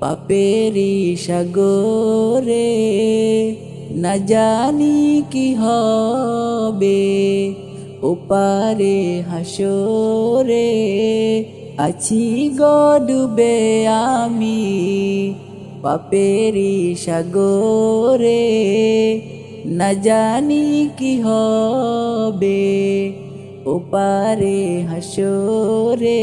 পাপেরি সাগরে না জানি কি হবে। ওপারে হাসরে আছি গডুবে আমি। পাপেরি সাগরে না জানি কি হবে। ওপারে হাসরে